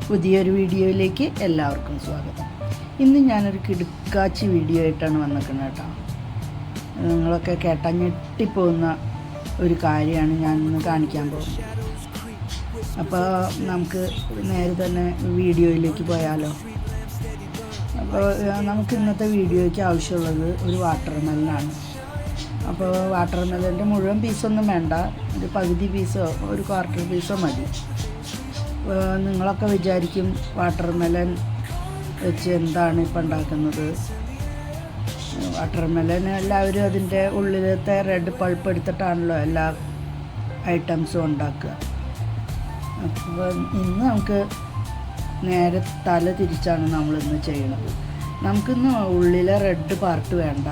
പുതിയൊരു വീഡിയോയിലേക്ക് എല്ലാവർക്കും സ്വാഗതം. ഇന്ന് ഞാനൊരു കിടുക്കാച്ചി വീഡിയോ ആയിട്ടാണ് വന്നിരിക്കുന്നത് കേട്ടോ. നിങ്ങളൊക്കെ കേട്ടാൽ ഞെട്ടിപ്പോകുന്ന ഒരു കാര്യമാണ് ഞാൻ ഇന്ന് കാണിക്കാൻ പോകുന്നത്. അപ്പോൾ നമുക്ക് നേരെ തന്നെ വീഡിയോയിലേക്ക് പോയാലോ. അപ്പോൾ നമുക്ക് ഇന്നത്തെ വീഡിയോയ്ക്ക് ആവശ്യമുള്ളത് ഒരു വാട്ടർ മെല്ലാണ് അപ്പോൾ വാട്ടർ മെല്ലിന്റെ മുഴുവൻ പീസൊന്നും വേണ്ട. ഒരു പകുതി പീസോ ഒരു ക്വാർട്ടർ പീസോ മതി. നിങ്ങളൊക്കെ വിചാരിക്കും വാട്ടർ മെലൻ വെച്ച് എന്താണ് ഇപ്പം ഉണ്ടാക്കുന്നത്. വാട്ടർ മെലൻ എല്ലാവരും അതിന്റെ ഉള്ളിലത്തെ റെഡ് പൾപ്പ് എടുത്തിട്ടാണല്ലോ എല്ലാ ഐറ്റംസും ഉണ്ടാക്കുക. അപ്പോൾ ഇന്ന് നമുക്ക് നേരെ തല തിരിച്ചാണ് നമ്മളിന്ന് ചെയ്യണത്. നമുക്കിന്ന് ഉള്ളിലെ റെഡ് പാർട്ട് വേണ്ട.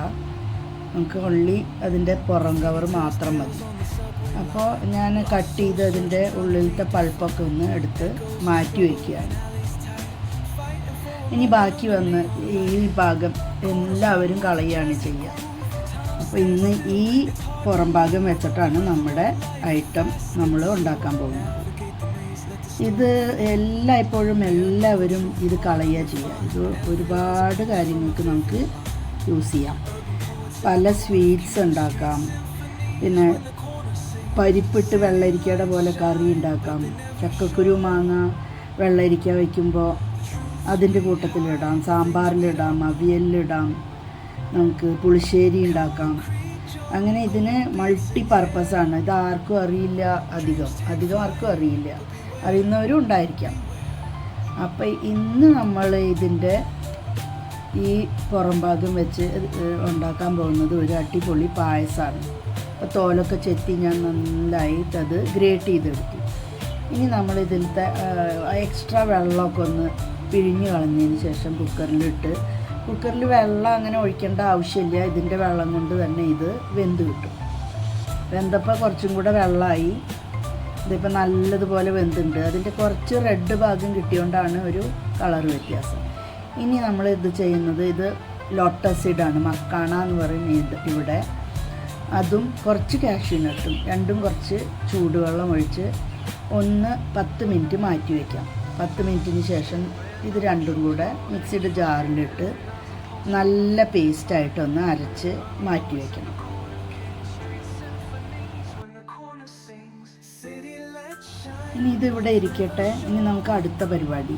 നമുക്ക് ഉള്ളി അതിന്റെ പുറം കവർ മാത്രം മതി. അപ്പോൾ ഞാൻ കട്ട് ചെയ്ത് അതിന്റെ ഉള്ളിലത്തെ പൾപ്പൊക്കെ ഒന്ന് എടുത്ത് മാറ്റി വയ്ക്കുകയാണ്. ഇനി ബാക്കി വന്ന് ഈ ഭാഗം എല്ലാവരും കളയുകയാണ് ചെയ്യുക. അപ്പോൾ ഇന്ന് ഈ പുറം ഭാഗം വെച്ചിട്ടാണ് നമ്മുടെ ഐറ്റം നമ്മൾ ഉണ്ടാക്കാൻ പോകുന്നത്. ഇത് എല്ലായ്പ്പോഴും എല്ലാവരും ഇത് കളയുക ചെയ്യുക. ഇത് ഒരുപാട് കാര്യങ്ങൾക്ക് നമുക്ക് യൂസ് ചെയ്യാം. പല സ്വീറ്റ്സ് ഉണ്ടാക്കാം. പിന്നെ പരിപ്പിട്ട് വെള്ളരിക്കയുടെ പോലെ കറി ഉണ്ടാക്കാം. ചക്കക്കുരു മാങ്ങ വെള്ളരിക്ക വയ്ക്കുമ്പോൾ അതിന്റെ കൂട്ടത്തിലിടാം. സാമ്പാറിലിടാം അവിയലിലിടാം. നമുക്ക് പുളിശ്ശേരി ഉണ്ടാക്കാം. അങ്ങനെ ഇതിന് മൾട്ടി പർപ്പസാണ് ഇത് ആർക്കും അറിയില്ല അധികം. അധികം ആർക്കും അറിയില്ല. അറിയുന്നവരും ഉണ്ടായിരിക്കാം. അപ്പോൾ ഇന്ന് നമ്മൾ ഇതിന്റെ ഈ പുറംഭാഗം വെച്ച് ഉണ്ടാക്കാൻ പോകുന്നത് ഒരു അടിപൊളി പായസമാണ് തോലൊക്കെ ചെത്തി ഞാൻ നന്നായിട്ട് അത് ഗ്രേറ്റ് ചെയ്തെടുത്തു. ഇനി നമ്മൾ ഇതിലത്തെ എക്സ്ട്രാ വെള്ളമൊക്കെ ഒന്ന് പിഴിഞ്ഞ് കളഞ്ഞതിന് ശേഷം കുക്കറിലിട്ട് കുക്കറിൽ വെള്ളം അങ്ങനെ ഒഴിക്കേണ്ട ആവശ്യമില്ല. ഇതിന്റെ വെള്ളം കൊണ്ട് തന്നെ ഇത് വെന്ത് കിട്ടും. വെന്തപ്പോൾ കുറച്ചും കൂടെ വെള്ളമായി. ഇതിപ്പോൾ നല്ലതുപോലെ വെന്തുണ്ട്. അതിന്റെ കുറച്ച് റെഡ് ഭാഗം കിട്ടിയോണ്ടാണ് ഒരു കളർ വ്യത്യാസം. ഇനി നമ്മൾ ഇത് ചെയ്യുന്നത് ഇത് ലോട്ടസ് സീഡാണ് മക്കാണ എന്ന് പറയുന്ന ഇവിടെ അതും കുറച്ച് കാഷ്യൂ നട്ടും രണ്ടും കുറച്ച് ചൂടുവെള്ളം ഒഴിച്ച് ഒന്ന് പത്ത് മിനിറ്റ് മാറ്റി വയ്ക്കാം പത്ത് മിനിറ്റിന് ശേഷം ഇത് രണ്ടും കൂടെ മിക്സിയുടെ ജാറിലിട്ട് നല്ല പേസ്റ്റായിട്ടൊന്ന് അരച്ച് മാറ്റി വയ്ക്കണം ഇനി ഇതിവിടെ ഇരിക്കട്ടെ. ഇനി നമുക്ക് അടുത്ത പരിപാടി.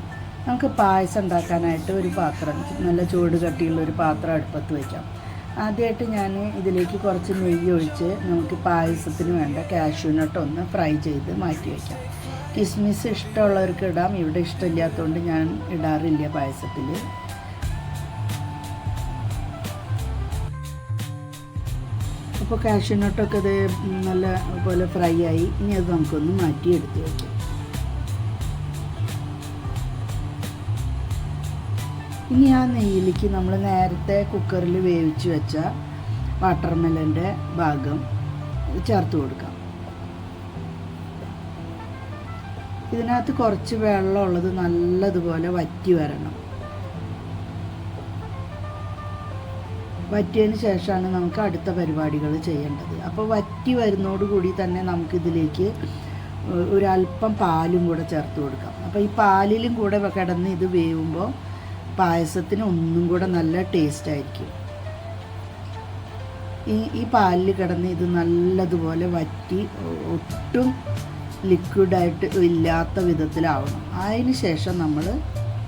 നമുക്ക് പായസം ഉണ്ടാക്കാനായിട്ട് ഒരു പാത്രം നല്ല ചൂട് കട്ടിയുള്ള ഒരു പാത്രം അടുപ്പത്ത് വയ്ക്കാം ആദ്യമായിട്ട് ഞാൻ ഇതിലേക്ക് കുറച്ച് നെയ്യ് ഒഴിച്ച് നമുക്ക് പായസത്തിന് വേണ്ട കാഷ്യൂനട്ട് ഒന്ന് ഫ്രൈ ചെയ്ത് മാറ്റി വയ്ക്കാം. കിസ്മിസ് ഇഷ്ടമുള്ളവർക്ക് ഇടാം. ഇവിടെ ഇഷ്ടമില്ലാത്തതുകൊണ്ട് ഞാൻ ഇടാറില്ല പായസത്തിൽ അപ്പോൾ കാഷ്യൂനട്ടൊക്കെ ഇത് നല്ല പോലെ ഫ്രൈ ആയി. ഇനി അത് നമുക്കൊന്ന് മാറ്റി എടുത്ത് വയ്ക്കാം. ഇനി ആ നെയ്യിലേക്ക് നമ്മൾ നേരത്തെ കുക്കറിൽ വേവിച്ച് വെച്ച വാട്ടർമെലന്റെ ഭാഗം ചേർത്ത് കൊടുക്കാം. ഇതിനകത്ത് കുറച്ച് വെള്ളമുള്ളത് നല്ലതുപോലെ വറ്റി വരണം. വറ്റിയതിന് ശേഷമാണ് നമുക്ക് അടുത്ത പരിപാടികൾ ചെയ്യേണ്ടത്. അപ്പോൾ വറ്റി വരുന്നതോടുകൂടി തന്നെ നമുക്കിതിലേക്ക് ഒരല്പം പാലും കൂടെ ചേർത്ത് കൊടുക്കാം. അപ്പോൾ ഈ പാലിലും കൂടെ കിടന്ന് ഇത് വേവുമ്പോൾ പായസത്തിന് ഒന്നും കൂടെ നല്ല ടേസ്റ്റ് ആയിരിക്കും. ഈ ഈ പാലിൽ കിടന്ന് ഇത് നല്ലതുപോലെ വറ്റി ഒട്ടും ലിക്വിഡായിട്ട് ഇല്ലാത്ത വിധത്തിലാവണം. അതിന് ശേഷം നമ്മൾ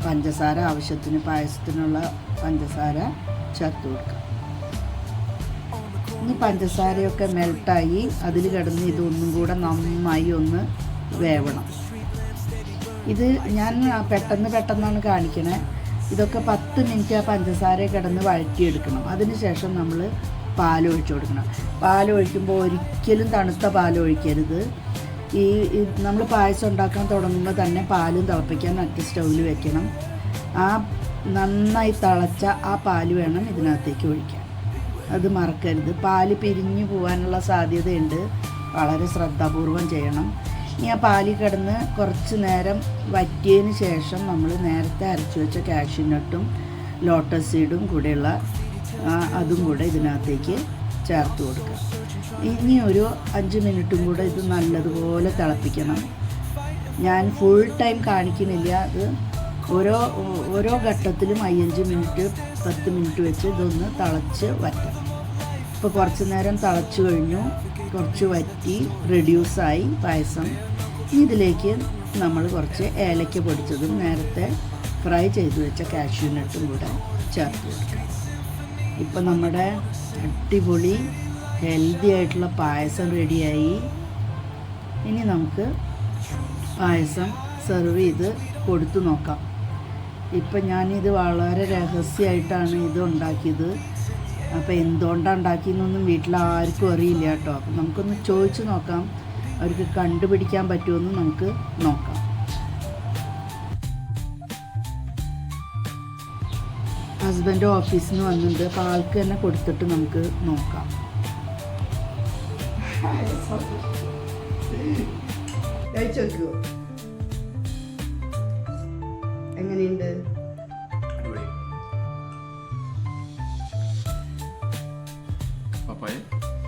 പഞ്ചസാര ആവശ്യത്തിന് പായസത്തിനുള്ള പഞ്ചസാര ചേർത്ത് കൊടുക്കാം. ഇനി പഞ്ചസാരയൊക്കെ മെൽട്ടായി അതിൽ കിടന്ന് ഇതൊന്നും കൂടെ നന്നായി ഒന്ന് വേവണം. ഇത് ഞാൻ പെട്ടെന്ന് പെട്ടെന്നാണ് കാണിക്കണേ. ഇതൊക്കെ പത്ത് മിനിറ്റ് ആ പഞ്ചസാര കിടന്ന് വഴറ്റിയെടുക്കണം. അതിനുശേഷം നമ്മൾ പാൽ ഒഴിച്ചു കൊടുക്കണം. പാൽ ഒഴിക്കുമ്പോൾ ഒരിക്കലും തണുത്ത പാൽ ഒഴിക്കരുത് ഈ നമ്മൾ പായസം ഉണ്ടാക്കാൻ തുടങ്ങുമ്പോൾ തന്നെ പാലും തിളപ്പിക്കാൻ മറ്റ് സ്റ്റൗവിൽ വെക്കണം. ആ നന്നായി തിളച്ച ആ പാൽ വേണം ഇതിനകത്തേക്ക് ഒഴിക്കാൻ. അത് മറക്കരുത്. പാൽ പിരിഞ്ഞു പോകാനുള്ള സാധ്യതയുണ്ട്. വളരെ ശ്രദ്ധാപൂർവം ചെയ്യണം. ഇനി ആ പാലിൽ കിടന്ന് കുറച്ച് നേരം വറ്റിയതിന് ശേഷം നമ്മൾ നേരത്തെ അരച്ചു വെച്ച കാഷ്യൂനട്ടും ലോട്ടസ് സീഡും കൂടെയുള്ള അതും കൂടെ ഇതിനകത്തേക്ക് ചേർത്ത് കൊടുക്കുക. ഇനി ഒരു അഞ്ച് മിനിറ്റും കൂടെ ഇത് നല്ലതുപോലെ തിളപ്പിക്കണം. ഞാൻ ഫുൾ ടൈം കാണിക്കുന്നില്ല. അത് ഓരോ ഓരോ ഘട്ടത്തിലും അയ്യഞ്ച് മിനിറ്റ് പത്ത് മിനിറ്റ് വെച്ച് ഇതൊന്ന് തിളച്ച് വറ്റണം. ഇപ്പോൾ കുറച്ച് നേരം തിളച്ച് കഴിഞ്ഞു. കുറച്ച് വറ്റി റെഡ്യൂസായി പായസം. ഇതിലേക്ക് നമ്മൾ കുറച്ച് ഏലക്ക പൊടിച്ചതും നേരത്തെ ഫ്രൈ ചെയ്ത് വെച്ച കാഷ്യൂ നട്ടും കൂടെ ചേർത്ത് കൊടുക്കാം. ഇപ്പം നമ്മുടെ അടിപൊളി ഹെൽത്തി ആയിട്ടുള്ള പായസം റെഡിയായി ഇനി നമുക്ക് പായസം സെർവ് ചെയ്ത് കൊടുത്തു നോക്കാം. ഇപ്പം ഞാനിത് വളരെ രഹസ്യമായിട്ടാണ് ഇത് ഉണ്ടാക്കിയത്. അപ്പോൾ എന്തുകൊണ്ടാണ് ഉണ്ടാക്കിയെന്നൊന്നും വീട്ടിൽ ആർക്കും അറിയില്ല കേട്ടോ. അപ്പം നമുക്കൊന്ന് ചോദിച്ചു നോക്കാം. അവർക്ക് കണ്ടുപിടിക്കാൻ പറ്റുമെന്ന് നമുക്ക് നോക്കാം. ഹസ്ബൻഡ് ഓഫീസിൽ നിന്ന് വന്നിട്ടുണ്ട്. അപ്പോൾ ആൾക്ക് തന്നെ കൊടുത്തിട്ട് നമുക്ക് നോക്കാം. എങ്ങനെയുണ്ട്?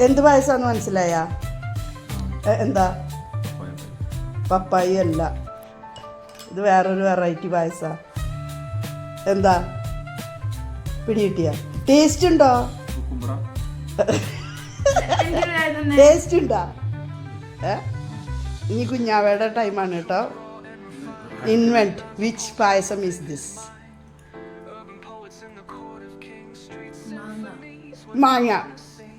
എന്ത് പായസമാണെന്ന് മനസ്സിലായ? എന്താ? പപ്പായ അല്ല. ഇത് വേറൊരു വെറൈറ്റി പായസ. എന്താ? പിടികിട്ടിയ. ടേസ്റ്റ് ഉണ്ടോ? ടേസ്റ്റ് ഉണ്ടോ? ഏ ഇനി കുഞ്ഞാവയുടെ ടൈമാണ് കേട്ടോ. Invent which payasam is this manga.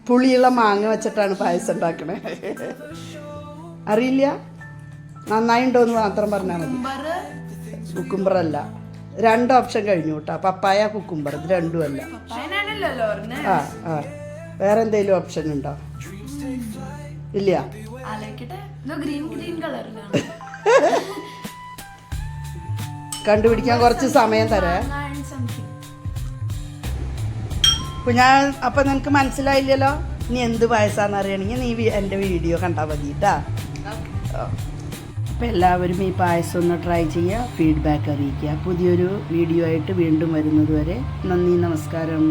പുളിയുള്ള മാങ്ങ വെച്ചിട്ടാണ് പായസം ഉണ്ടാക്കണേ. അറിയില്ല? നന്നായിണ്ടോ എന്ന് മാത്രം പറഞ്ഞാൽ മതി. കുക്കുംബർ അല്ല രണ്ട് ഓപ്ഷൻ കഴിഞ്ഞു കേട്ടോ. Papaya cucumber. ഇത് രണ്ടും അല്ല. ആ ആ. വേറെ എന്തെങ്കിലും ഓപ്ഷൻ ഉണ്ടോ? ഇല്ല. കണ്ടുപിടിക്കാൻ കുറച്ച് സമയം തരേ. ഞാൻ അപ്പൊ നിനക്ക് മനസ്സിലായില്ലല്ലോ? നീ എന്ത് പായസാന്ന് അറിയണമെങ്കിൽ നീ എന്റെ വീഡിയോ കണ്ടാൽ മതി അപ്പം എല്ലാവരും ഈ പായസം ഒന്ന് ട്രൈ ചെയ്യുക ഫീഡ്ബാക്ക് അറിയിക്കുക. പുതിയൊരു വീഡിയോ ആയിട്ട് വീണ്ടും വരുന്നത് വരെ നന്ദി നമസ്കാരം.